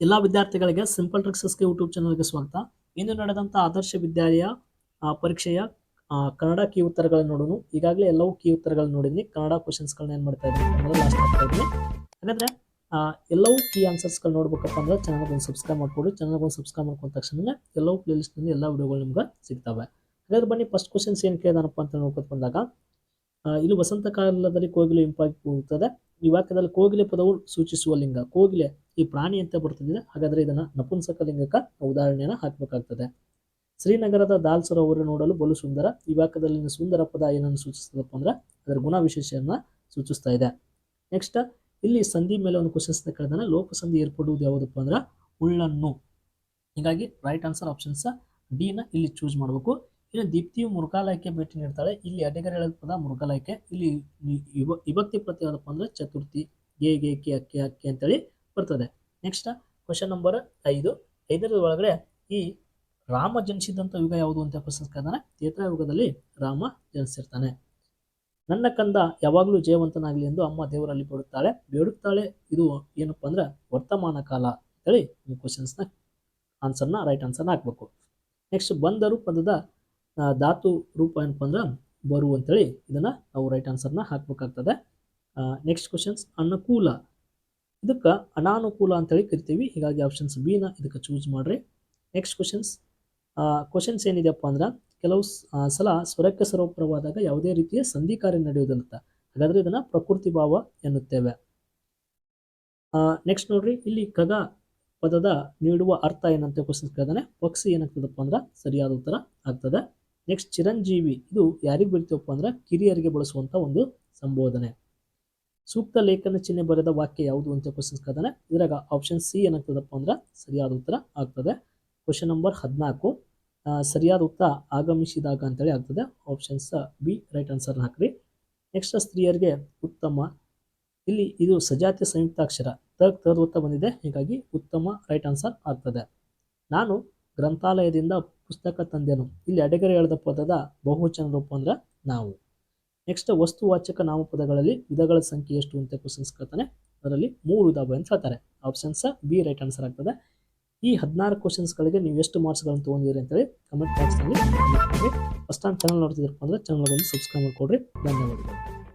ಎಲ್ಲ ವಿದ್ಯಾರ್ಥಿಗಳಿಗೆ simple ಟ್ರಿಕ್ಸಸ್ಗೆ YouTube ಚಾನಲ್ಗೆ ಸ್ವಾಗತ. ಇಂದು ನಡೆದಂಥ ಆದರ್ಶ ವಿದ್ಯಾಲಯ ಪರೀಕ್ಷೆಯ ಕನ್ನಡ ಕೀ ಉತ್ತರಗಳನ್ನು ನೋಡೋಣ. ಈಗಾಗಲೇ ಎಲ್ಲವೂ ಕೀ ಉತ್ತರಗಳನ್ನು ನೋಡಿದ್ವಿ. ಕನ್ನಡ ಕ್ವಶನ್ಸ್ಗಳನ್ನ ಏನು ಮಾಡ್ತಾ ಇದ್ದೀನಿ ಲಾಸ್ಟ್ ಮಾಡ್ತಾ ಇದ್ದೀನಿ ಹಾಗಾದ್ರೆ ಎಲ್ಲವೂ ಕೀ ಆನ್ಸರ್ಸ್ಗಳು ನೋಡ್ಬೇಕಪ್ಪ ಅಂದ್ರೆ ಚಾನಲ್ಗೆ ಒಂದು ಸಬ್ಸ್ಕ್ರೈಬ್ ಮಾಡ್ಕೊಡಿ. ಚಾನಲ್ಗೆ ಒಂದು ಸಬ್ಸ್ಕ್ರೈಬ್ ಮಾಡ್ಕೊಂಡ ತಕ್ಷಣ ಎಲ್ಲವೂ ಪ್ಲೇಲಿಸ್ಟ್ನಲ್ಲಿ ಎಲ್ಲ ವಿಡಿಯೋಗಳು ನಿಮ್ಗೆ ಸಿಗ್ತವೆ. ಹಾಗಾದ್ರೆ ಬನ್ನಿ ಫಸ್ಟ್ ಕ್ವಶನ್ಸ್ ಏನು ಕೇಳಿದಾನಪ್ಪ ಅಂತ ನೋಡ್ಕೊತ ಬಂದಾಗ ಇಲ್ಲಿ ವಸಂತ ಕಾಲದಲ್ಲಿ ಕೋಗಿಲೆ ಇಂಪಾಗಿ ಕೂಗುತ್ತದೆ ಈ ವಾಕ್ಯದಲ್ಲಿ ಕೋಗಿಲೆ ಪದವು ಸೂಚಿಸುವ ಲಿಂಗ. ಕೋಗಿಲೆ ಈ ಪ್ರಾಣಿ ಅಂತ ಬರ್ತಿದೆ ಹಾಗಾದ್ರೆ ಇದನ್ನ ನಪುಂಸಕ ಲಿಂಗಕ ಉದಾಹರಣೆಯನ್ನ ಹಾಕಬೇಕಾಗ್ತದೆ. ಶ್ರೀನಗರದ ದಾಲ್ ಸರೋವರ ನೋಡಲು ಬಲು ಸುಂದರ. ಈ ವಾಕ್ಯದಲ್ಲಿನ ಸುಂದರ ಪದ ಏನನ್ನು ಸೂಚಿಸ್ತದಪ್ಪ ಅಂದ್ರೆ ಅದರ ಗುಣ ವಿಶೇಷವನ್ನ ಸೂಚಿಸ್ತಾ ಇದೆ. ನೆಕ್ಸ್ಟ್ ಇಲ್ಲಿ ಸಂಧಿ ಮೇಲೆ ಒಂದು ಕ್ವಶನ್ಸ್ ಕೇಳಿದಾನೆ. ಲೋಕಸಂಧಿ ಏರ್ಪಡುವುದು ಯಾವುದಪ್ಪ ಅಂದ್ರೆ ಉಳ್ಳನ್ನು. ಹೀಗಾಗಿ ರೈಟ್ ಆನ್ಸರ್ ಆಪ್ಷನ್ಸ್ ಡಿ ನ ಇಲ್ಲಿ ಚೂಸ್ ಮಾಡಬೇಕು. ಇನ್ನು ದೀಪ್ತಿಯು ಮೃಗಾಲಯಕ್ಕೆ ಭೇಟಿ ನೀಡ್ತಾಳೆ. ಇಲ್ಲಿ ಅಡೆಗರ ಪದ ಮೃಗಾಲಯಕ್ಕೆ ಇಲ್ಲಿ ವಿಭಕ್ತಿ ಪ್ರತಿ ಯಾವುದಪ್ಪ ಅಂದ್ರೆ ಚತುರ್ಥಿ. ಗೆ ಗೆ ಕೆ ಅಕ್ಕೆ ಅಕ್ಕೆ ಅಂತೇಳಿ ಬರ್ತದೆ. ನೆಕ್ಸ್ಟ್ ಕ್ವಶನ್ ನಂಬರ್ ಐದು. ಐದರ ಒಳಗಡೆ ಈ ರಾಮ ಜನಿಸಿದಂಥ ಯುಗ ಯಾವುದು ಅಂತ ಕ್ವಶನ್ಸ್ ಕೇಳಿದಾನೆ ಯುಗದಲ್ಲಿ ರಾಮ ಜನಿಸಿರ್ತಾನೆ. ನನ್ನ ಕಂದ ಯಾವಾಗಲೂ ಜಯವಂತನಾಗಲಿ ಎಂದು ಅಮ್ಮ ದೇವರಲ್ಲಿ ಬೇಡುತ್ತಾಳೆ. ಬೇಡುತ್ತಾಳೆ ಇದು ಏನಪ್ಪ ಅಂದ್ರೆ ವರ್ತಮಾನ ಕಾಲ ಅಂತೇಳಿ ಈ ಕ್ವಶನ್ಸ್ನ ಆನ್ಸರ್ನ ರೈಟ್ ಆನ್ಸರ್ನ ಹಾಕ್ಬೇಕು. ನೆಕ್ಸ್ಟ್ ಬಂದರು ಪದದ ಧಾತು ರೂಪ ಏನಪ್ಪ ಅಂದ್ರೆ ಬರು ಅಂತೇಳಿ ಇದನ್ನು ನಾವು ರೈಟ್ ಆನ್ಸರ್ನ ಹಾಕ್ಬೇಕಾಗ್ತದೆ. ನೆಕ್ಸ್ಟ್ ಕ್ವಶನ್ಸ್ ಅನುಕೂಲ ಇದಕ್ಕೆ ಅನಾನುಕೂಲ ಅಂತೇಳಿ ಕರಿತೀವಿ. ಹೀಗಾಗಿ ಆಪ್ಷನ್ಸ್ ಬಿನ ಇದಕ್ಕೆ ಚೂಸ್ ಮಾಡ್ರಿ. ನೆಕ್ಸ್ಟ್ ಕ್ವಶನ್ಸ್ ಕ್ವಶನ್ಸ್ ಏನಿದೆಯಪ್ಪ ಅಂದ್ರೆ ಕೆಲವು ಸಲ ಸ್ವರಕ್ಕೆ ಸರೋಪರವಾದಾಗ ಯಾವುದೇ ರೀತಿಯ ಸಂಧಿ ಕಾರ್ಯ ನಡೆಯುವುದಿಲ್ಲ ಹಾಗಾದ್ರೆ ಇದನ್ನ ಪ್ರಕೃತಿ ಭಾವ ಎನ್ನುತ್ತೇವೆ. ನೆಕ್ಸ್ಟ್ ನೋಡ್ರಿ. ಇಲ್ಲಿ ಕಗ ಪದದ ನೀಡುವ ಅರ್ಥ ಏನಂತ ಕ್ವಶನ್ಸ್ ಕೇಳಿದಾನೆ. ಪಕ್ಷಿ ಏನಾಗ್ತದಪ್ಪ ಅಂದ್ರೆ ಸರಿಯಾದ ಉತ್ತರ ಆಗ್ತದೆ. ನೆಕ್ಸ್ಟ್ ಚಿರಂಜೀವಿ. ಇದು ಯಾರಿಗೆ ಬರ್ತೀವಪ್ಪ ಅಂದ್ರೆ ಕಿರಿಯರಿಗೆ ಬಳಸುವಂತ ಒಂದು ಸಂಬೋಧನೆ. ಸೂಕ್ತ ಲೇಖನ ಚಿಹ್ನೆ ಬರೆದ ವಾಕ್ಯ ಯಾವುದು ಅಂತ ಕ್ವಶನ್ಸ್ ಕೇಳಿದಾನೆ ಇದ್ರಾಗ ಆಪ್ಷನ್ ಸಿ ಏನಾಗ್ತದಪ್ಪ ಅಂದ್ರೆ ಸರಿಯಾದ ಉತ್ತರ ಆಗ್ತದೆ. ಕ್ವಶನ್ ನಂಬರ್ ಹದಿನಾಲ್ಕು. ಸರಿಯಾದ ಉತ್ತರ ಆಗಮಿಸಿದಾಗ ಅಂತೇಳಿ ಆಗ್ತದೆ. ಆಪ್ಷನ್ಸ್ ಬಿ ರೈಟ್ ಆನ್ಸರ್ ಹಾಕ್ರಿ. ನೆಕ್ಸ್ಟ್ ಸ್ತ್ರೀಯರಿಗೆ ಉತ್ತಮ. ಇಲ್ಲಿ ಇದು ಸಜಾತಿಯ ಸಂಯುಕ್ತಾಕ್ಷರ. ತ ತದ ಉತ್ತರ ಬಂದಿದೆ, ಹೀಗಾಗಿ ಉತ್ತಮ ರೈಟ್ ಆನ್ಸರ್ ಆಗ್ತದೆ. ನಾನು ಗ್ರಂಥಾಲಯದಿಂದ ಪುಸ್ತಕ ತಂದೆನು. ಇಲ್ಲಿ ಅಡಗರೆ ಎಳೆದ ಪದದ ಬಹುವಚನ ರೂಪ ಅಂದ್ರೆ ನಾವು. ನೆಕ್ಸ್ಟ್ ವಸ್ತುವಾಚಕ ನಾಮಪದಗಳಲ್ಲಿ ವಿಧಗಳ ಸಂಖ್ಯೆ ಎಷ್ಟು ಅಂತ ಕ್ವಶನ್ಸ್ ಕೇಳ್ತಾನೆ. ಅದರಲ್ಲಿ ಮೂರು ಇದಾವೆ ಅಂತ ಹೇಳ್ತಾರೆ. ಆಪ್ಷನ್ ಸಹ ಬಿ ರೈಟ್ ಆನ್ಸರ್ ಆಗ್ತದೆ. ಈ ಹದಿನಾರು ಕ್ವಶನ್ಸ್ಗಳಿಗೆ ನೀವು ಎಷ್ಟು ಮಾರ್ಕ್ಸ್ಗಳನ್ನು ತೊಗೊಂಡಿರಿ ಅಂತೇಳಿ ಕಮೆಂಟ್ ಬಾಕ್ಸ್ನಲ್ಲಿ ಫಸ್ಟ್ ಟೈಮ್ ಚಾನಲ್ ನೋಡ್ತಿದ್ದೀರಪ್ಪ ಅಂದ್ರೆ ಒಂದು ಸಬ್ಸ್ಕ್ರೈಬ್ ಮಾಡ್ಕೊಡ್ರಿ. ಧನ್ಯವಾದಗಳು.